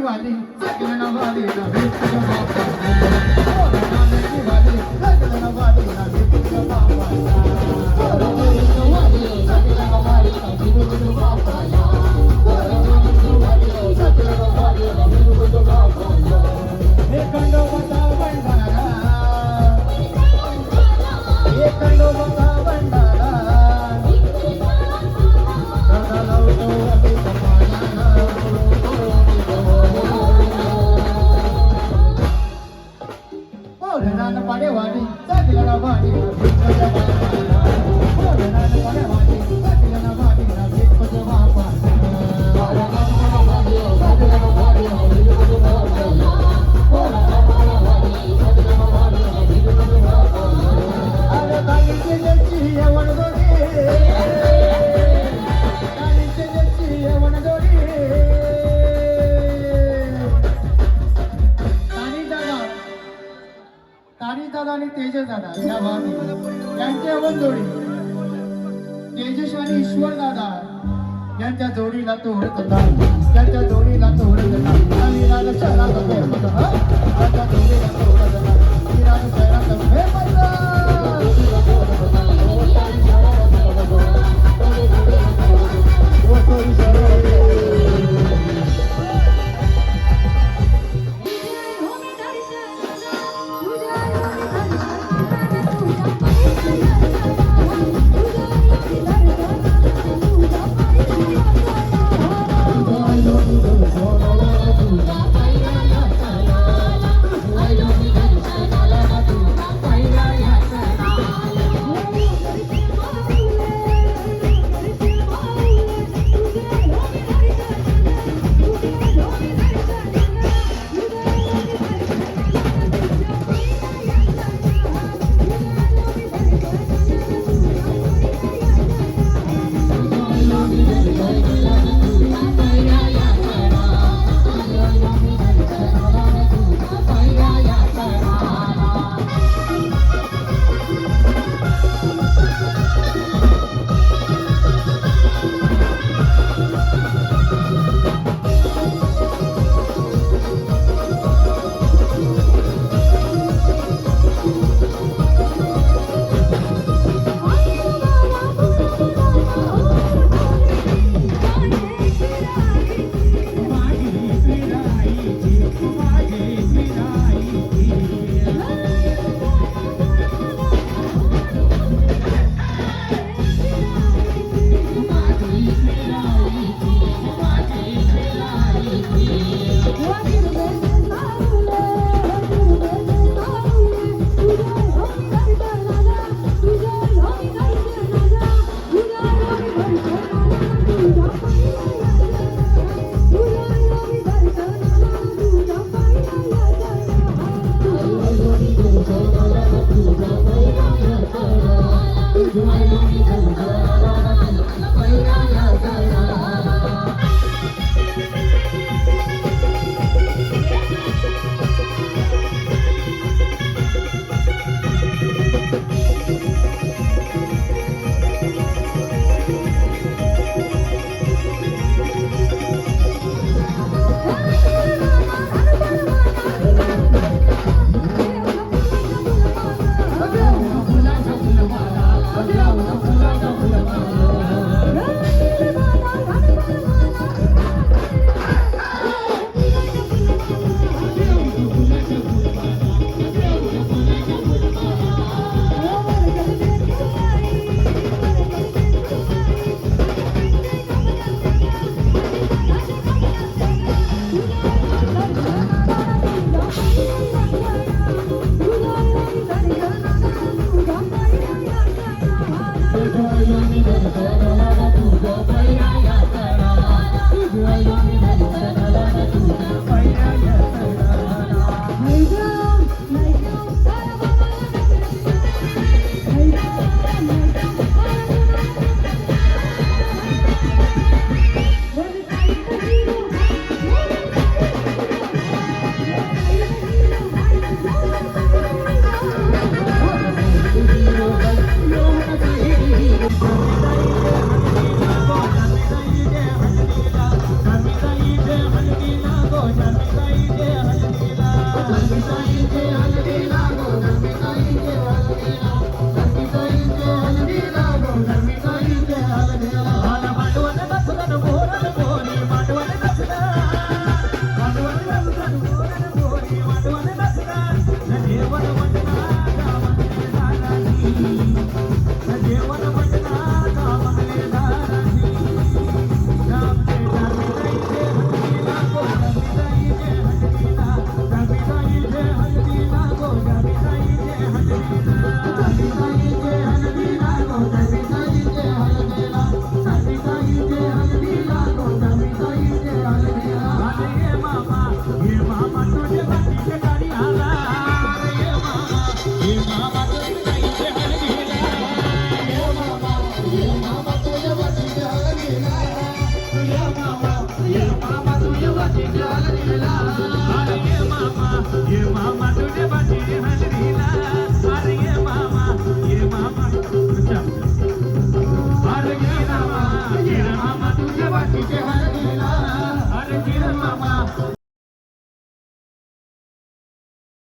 वाली दादा आणि दादा या भावी यांच्या पण जोडी. तेजस आणि ईश्वर दादा यांच्या जोडीला तो उडत त्यांच्या जोडीला तो उडत どういうこと? Bye.